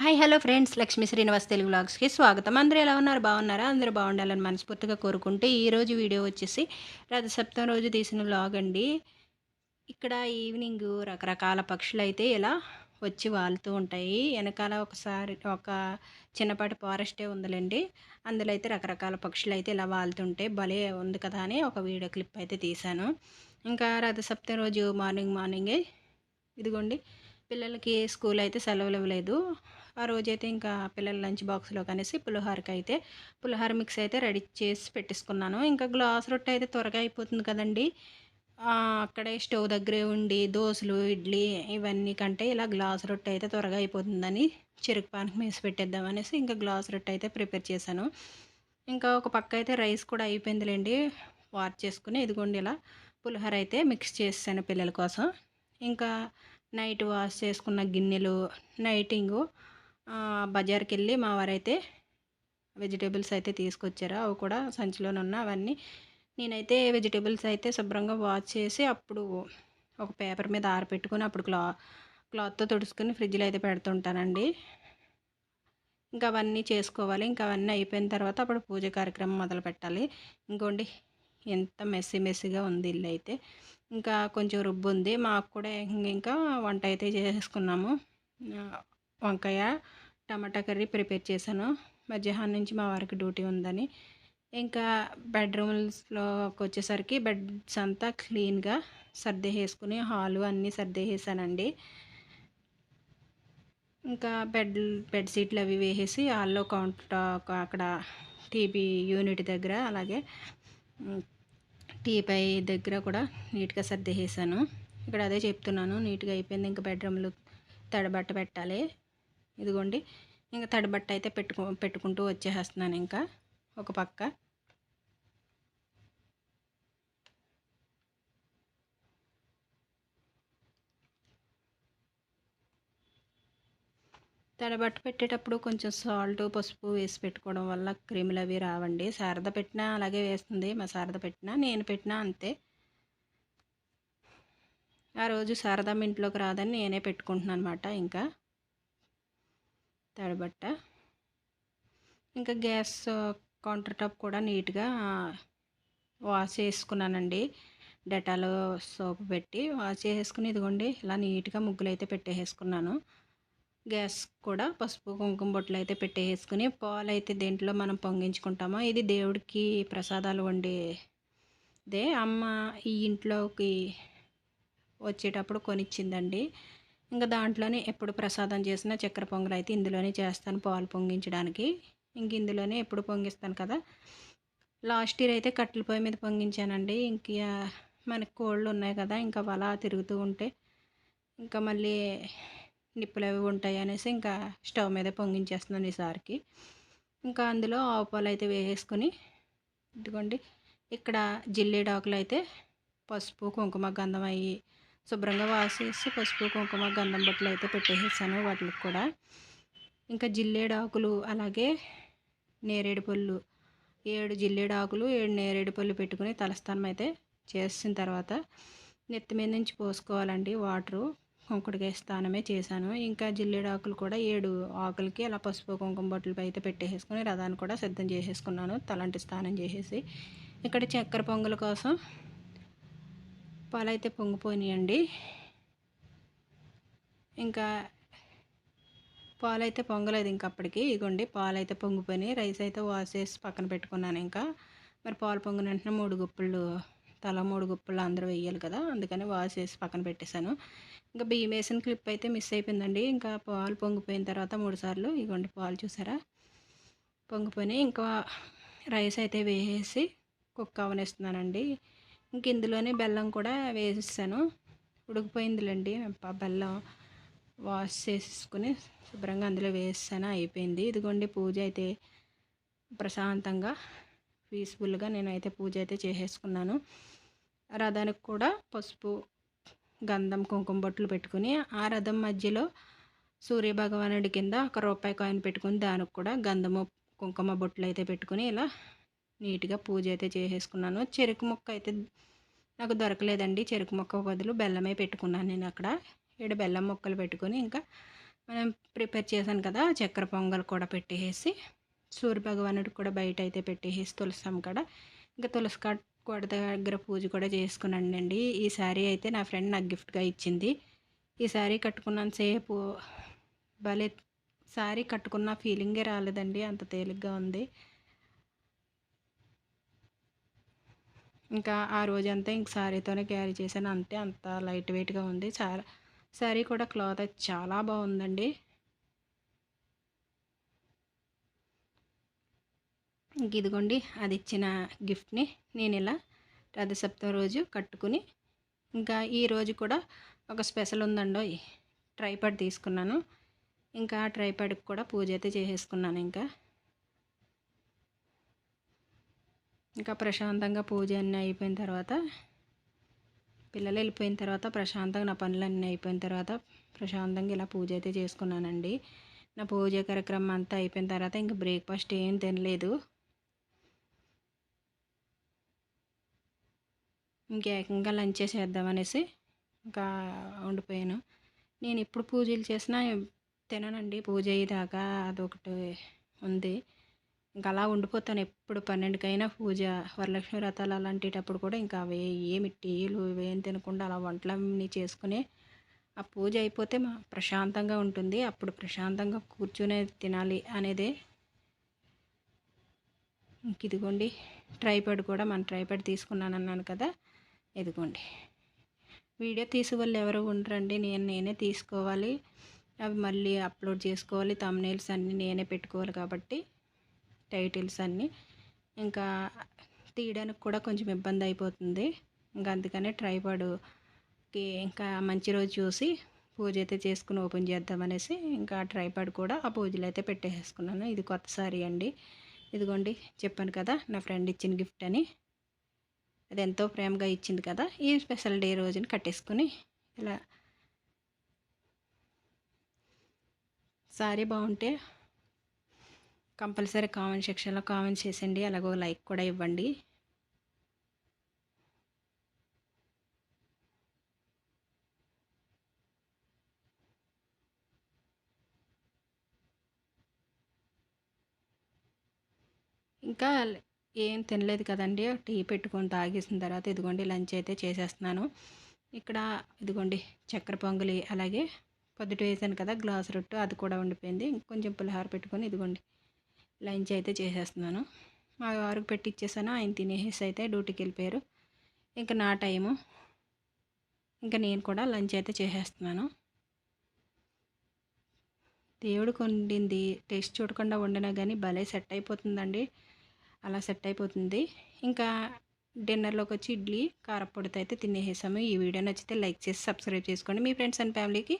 Hi hello friends Lakshmi Srinivas Telugu వ్లాగ్స్కి స్వాగతం. అందరూ ఎలా ఉన్నారు? బాగున్నారా? అందరూ బాగుండాలని మనస్ఫూర్తిగా కోరుకుంటే ఈరోజు వీడియో వచ్చేసి రథసప్తం రోజు తీసిన వ్లాగ్ అండి. ఇక్కడ ఈవినింగ్ రకరకాల పక్షులు అయితే ఇలా వచ్చి వాలుతూ ఉంటాయి. వెనకాల ఒకసారి ఒక చిన్నపాటి ఫారెస్టే ఉందిలేండి. అందులో అయితే రకరకాల పక్షులు అయితే ఇలా వాలుతుంటే భలే ఉంది కదా అని ఒక వీడియో క్లిప్ అయితే తీశాను. ఇంకా రథసప్తం రోజు మార్నింగ్ మార్నింగే ఇదిగోండి. పిల్లలకి స్కూల్ అయితే సెలవులు ఇవ్వలేదు. ఆ రోజైతే ఇంకా పిల్లల లంచ్ బాక్స్లో కనేసి పులిహోరకి అయితే పులిహోర మిక్స్ అయితే రెడీ చేసి పెట్టేసుకున్నాను. ఇంకా గ్లాస్ రొట్టె అయితే త్వరగా అయిపోతుంది కదండి. అక్కడే స్టవ్ దగ్గరే ఉండి దోశలు ఇడ్లీ ఇవన్నీ కంటే ఇలా గ్లాస్ రొట్టె అయితే త్వరగా అయిపోతుందని చెరుకు పానకం వేసి పెట్టేద్దాం అనేసి ఇంకా గ్లాస్ రొట్టె అయితే ప్రిపేర్ చేశాను. ఇంకా ఒక పక్క అయితే రైస్ కూడా అయిపోయిందిలేండి. వార్ చేసుకుని ఇదిగోండి ఇలా పులిహోర అయితే మిక్స్ చేసాను పిల్లల కోసం. ఇంకా నైట్ వాష్ చేసుకున్న గిన్నెలు నైటింగు బజార్కి వెళ్ళి మా వారైతే వెజిటేబుల్స్ అయితే తీసుకొచ్చారు. అవి కూడా సంచిలోనే ఉన్న అవన్నీ నేనైతే వెజిటేబుల్స్ అయితే శుభ్రంగా వాష్ చేసి అప్పుడు ఒక పేపర్ మీద ఆరపెట్టుకుని అప్పుడు క్లా క్లాత్తో తుడుచుకొని ఫ్రిడ్జ్లో అయితే పెడుతుంటానండి. ఇంకా అవన్నీ చేసుకోవాలి. ఇంకా అవన్నీ అయిపోయిన తర్వాత అప్పుడు పూజ కార్యక్రమం మొదలు పెట్టాలి. ఇంకోండి ఎంత మెస్సీ మెస్సీగా ఉంది ఇల్లు అయితే. ఇంకా కొంచెం రుబ్బు ఉంది మాకు కూడా ఇంకా వంట అయితే చేసుకున్నాము. వంకాయ టమాటా కర్రీ ప్రిపేర్ చేశాను. మధ్యాహ్నం నుంచి మా వారికి డ్యూటీ ఉందని. ఇంకా బెడ్రూమ్స్లోకి వచ్చేసరికి బెడ్స్ అంతా క్లీన్గా సర్దేసేసుకుని హాలు అన్నీ సర్దేసేసానండి. ఇంకా బెడ్ బెడ్ సీట్లు అవి వేసేసి హాల్లో కౌంటర్ అక్కడ టీవీ యూనిట్ దగ్గర అలాగే టీపై దగ్గర కూడా నీట్గా సర్దేసేసాను. ఇక్కడ అదే చెప్తున్నాను నీట్గా అయిపోయింది. ఇంకా బెడ్రూమ్లు తడబట్ట పెట్టాలి. ఇదిగోండి. ఇంకా తడిబట్ట అయితే పెట్టుకు పెట్టుకుంటూ వచ్చేస్తున్నాను ఇంకా. ఒక పక్క. తడబట్ట పెట్టేటప్పుడు కొంచెం సాల్ట్ పసుపు వేసి పెట్టుకోవడం వల్ల క్రీములు అవి రావండి. శారద పెట్టినా అలాగే వేస్తుంది. మా శారద పెట్టినా నేను పెట్టినా అంతే. ఆ రోజు శారదమ్మ ఇంట్లోకి రాదని నేనే పెట్టుకుంటున్నాను అనమాట ఇంకా. తడబట్ట. ఇంకా గ్యాస్ కౌంటర్ టాప్ కూడా నీట్గా వాష్ చేసుకున్నానండి. డెటాల్ సోప్ పెట్టి వాష్ చేసుకుని ఇదిగోండి ఇలా నీట్గా ముగ్గులు అయితే పెట్టేసుకున్నాను గ్యాస్ కూడా పసుపు కుంకుమ బొట్లు అయితే పెట్టేసుకుని పాలు అయితే దేంట్లో మనం పొంగించుకుంటామో ఇది దేవుడికి ప్రసాదాలు వండేదే. అమ్మ ఈ ఇంట్లోకి వచ్చేటప్పుడు కొనిచ్చిందండి. ఇంకా దాంట్లోనే ఎప్పుడు ప్రసాదం చేసినా చక్కెర పొంగల్ అయితే ఇందులోనే చేస్తాను పాలు పొంగించడానికి. ఇంక ఇందులోనే ఎప్పుడు పొంగిస్తాను కదా. లాస్ట్ ఇయర్ అయితే కట్టెల పొయ్యి మీద పొంగించానండి. ఇంక మనకి కోళ్ళు ఉన్నాయి కదా ఇంకా అలా తిరుగుతూ ఉంటే ఇంకా మళ్ళీ నిప్పులు అవి ఉంటాయి అనేసి ఇంకా స్టవ్ మీద పొంగించేస్తున్నాను ఈసారికి ఇంకా అందులో ఆవు పాలు అయితే వేసేసుకొని ఇదిగోండి ఇక్కడ జిల్లేడాకులు అయితే పసుపు కుంకుమ గంధం అయ్యి శుభ్రంగా వాసేసి పసుపు కుంకుమ గంధం బట్టలు అయితే పెట్టేసాను వాటికి కూడా. ఇంకా జిల్లేడాకులు అలాగే నేరేడు పళ్ళు ఏడు జిల్లేడాకులు ఏడు నేరేడు పళ్ళు పెట్టుకుని తలస్థానం అయితే చేసిన తర్వాత నెత్తి మీద నుంచి పోసుకోవాలండి వాటరు. కుంకుడికాయ స్నానమే చేశాను. ఇంకా జిల్లేడాకులు కూడా ఏడు ఆకులకి అలా పసుపు కుంకుమ బొట్టలు అయితే పెట్టేసుకుని రథాన్ని కూడా సిద్ధం చేసేసుకున్నాను తలంటి స్నానం చేసేసి. ఇక్కడ చక్కెర పొంగల్ కోసం పాలైతే పొంగిపోయినాయండి. ఇంకా పాలైతే పొంగలేదు ఇంకా అప్పటికి. ఇగోండి పాలు అయితే పొంగిపోయినాయి. రైస్ అయితే వాష్ చేసి పక్కన పెట్టుకున్నాను ఇంకా. మరి పాలు పొంగిన వెంటనే మూడు గుప్పులు తల మూడు గుప్పులు అందరూ వేయాలి కదా అందుకని వాష్ చేసి పక్కన పెట్టేశాను. ఇంకా బియ్యం వేసిన క్లిప్ అయితే మిస్ అయిపోయిందండి. ఇంకా పాలు పొంగిపోయిన తర్వాత మూడు సార్లు ఇగోండి పాలు చూసారా? పొంగిపోయినాయి. ఇంకా రైస్ అయితే వేసేసి కుక్ అవనేస్తున్నానండి. ఇంక ఇందులోనే బెల్లం కూడా వేసేసాను. ఉడికిపోయిందిలేండి. బెల్లం వాష్ చేసుకుని శుభ్రంగా అందులో వేసాను అయిపోయింది. ఇదిగోండి పూజ అయితే ప్రశాంతంగా పీస్ఫుల్గా నేనైతే పూజ అయితే చేసేసుకున్నాను. రథానికి కూడా పసుపు గంధం కుంకుమ బొట్లు పెట్టుకుని ఆ రథం మధ్యలో సూర్యభగవానుడి కింద ఒక రూపాయి కాయిన్ పెట్టుకుని దానికి కూడా గంధము కుంకుమ బొట్లు అయితే పెట్టుకుని ఇలా నీట్గా పూజ అయితే చేసేసుకున్నాను. చెరుకు ముక్క అయితే నాకు దొరకలేదండి. చెరుకు మొక్క బదులు బెల్లమే పెట్టుకున్నాను నేను అక్కడ. ఏడు బెల్లం ముక్కలు పెట్టుకొని ఇంకా మనం ప్రిపేర్ చేశాను కదా చక్కెర పొంగల్ కూడా పెట్టేసి సూర్య భగవానుడు కూడా బయట అయితే పెట్టేసి తులసాం కాడ ఇంకా తులసి కోట దగ్గర పూజ కూడా చేసుకున్నానండి. ఈ శారీ అయితే నా ఫ్రెండ్ నాకు గిఫ్ట్గా ఇచ్చింది. ఈ శారీ కట్టుకున్నంతసేపు భలే శారీ కట్టుకున్న ఫీలింగే రాలేదండి. అంత తేలిగ్గా ఉంది. ఇంకా ఆ రోజంతా ఇంక శారీతోనే క్యారీ చేశాను. అంతే అంత లైట్ వెయిట్గా ఉంది. చాలా శారీ కూడా క్లాత్ చాలా బాగుందండి. ఇంక ఇదిగోండి అది ఇచ్చిన గిఫ్ట్ని నేను ఇలా రథసప్తం రోజు కట్టుకుని ఇంకా ఈరోజు కూడా ఒక స్పెషల్ ఉందండో ట్రైపాడ్ తీసుకున్నాను. ఇంకా ట్రైపాడ్కి కూడా పూజ అయితే చేసేసుకున్నాను ఇంకా. ఇంకా ప్రశాంతంగా పూజ అన్నీ అయిపోయిన తర్వాత పిల్లలు వెళ్ళిపోయిన తర్వాత ప్రశాంతంగా నా పనులన్నీ అయిపోయిన తర్వాత ప్రశాంతంగా ఇలా పూజ అయితే చేసుకున్నానండి. నా పూజ కార్యక్రమం అంతా అయిపోయిన తర్వాత ఇంకా బ్రేక్ఫాస్ట్ ఏం తినలేదు. ఇంకేకంగా లంచ్ చేద్దామనేసి ఇంకా ఉండిపోయాను. నేను ఎప్పుడు పూజలు చేసినా తిననండి. పూజ అయ్యేదాకా అదొకటి ఉంది. ఇంకా అలా ఉండిపోతాను. ఎప్పుడు పన్నెండుకైనా పూజ వరలక్ష్మి వ్రతాలు అలాంటిటప్పుడు కూడా ఇంకా అవే ఏమి టీలు ఇవేం తినకుండా అలా వంటలన్నీ చేసుకుని ఆ పూజ అయిపోతే మా ప్రశాంతంగా ఉంటుంది. అప్పుడు ప్రశాంతంగా కూర్చునే తినాలి అనేదే ఇంక ఇదిగోండి. ట్రైపాడ్ కూడా మన ట్రైపాడ్ తీసుకున్నాను అన్నాను కదా ఇదిగోండి. వీడియో తీసే వాళ్ళు ఎవరు ఉండరండి. నేను నేనే తీసుకోవాలి. అవి మళ్ళీ అప్లోడ్ చేసుకోవాలి. తమ్నేల్స్ అన్నీ నేనే పెట్టుకోవాలి కాబట్టి టైటిల్స్ అన్నీ. ఇంకా తీయడానికి కూడా కొంచెం ఇబ్బంది అయిపోతుంది. ఇంకా అందుకనే ట్రైపాడ్కి ఇంకా మంచి రోజు చూసి పూజ అయితే చేసుకుని ఓపెన్ చేద్దామనేసి ఇంకా ట్రైపాడ్ కూడా ఆ పూజలు అయితే పెట్టేసుకున్నాను. ఇది కొత్త సారీ అండి. ఇదిగోండి చెప్పాను కదా నా ఫ్రెండ్ ఇచ్చిన గిఫ్ట్ అని. అది ఎంతో ప్రేమగా ఇచ్చింది కదా ఈ స్పెషల్ డే రోజుని కట్టేసుకుని ఇలా సారీ బాగుంటే కంపల్సరీ కామెంట్ సెక్షన్లో కామెంట్ చేసండి అలాగే లైక్ కూడా ఇవ్వండి. ఇంకా ఏం తినలేదు కదండి. టీ పెట్టుకొని తాగేసిన తర్వాత ఇదిగోండి లంచ్ అయితే చేసేస్తున్నాను. ఇక్కడ ఇదిగోండి చక్కెర పొంగలి అలాగే పొద్దుట వేసాను కదా గ్లాస్ రొట్టు అది కూడా ఉండిపోయింది కొంచెం పులిహార పెట్టుకొని ఇదిగోండి లంచ్ అయితే చేసేస్తున్నాను. మా వారికి పెట్టి ఇచ్చేసాను ఆయన తినేసి అయితే డ్యూటీకి వెళ్ళిపోయారు. ఇంకా నా టైము. ఇంకా నేను కూడా లంచ్ అయితే చేసేస్తున్నాను. దేవుడు కొండింది. టేస్ట్ చూడకుండా వండినా కానీ భలే సెట్ అయిపోతుందండి. అలా సెట్ అయిపోతుంది. ఇంకా డిన్నర్లోకి వచ్చి ఇడ్లీ కారపొడితో అయితే తినేసాము ఈ వీడియో నచ్చితే లైక్ చేసి సబ్స్క్రైబ్ చేసుకోండి. మీ ఫ్రెండ్స్ అండ్ ఫ్యామిలీకి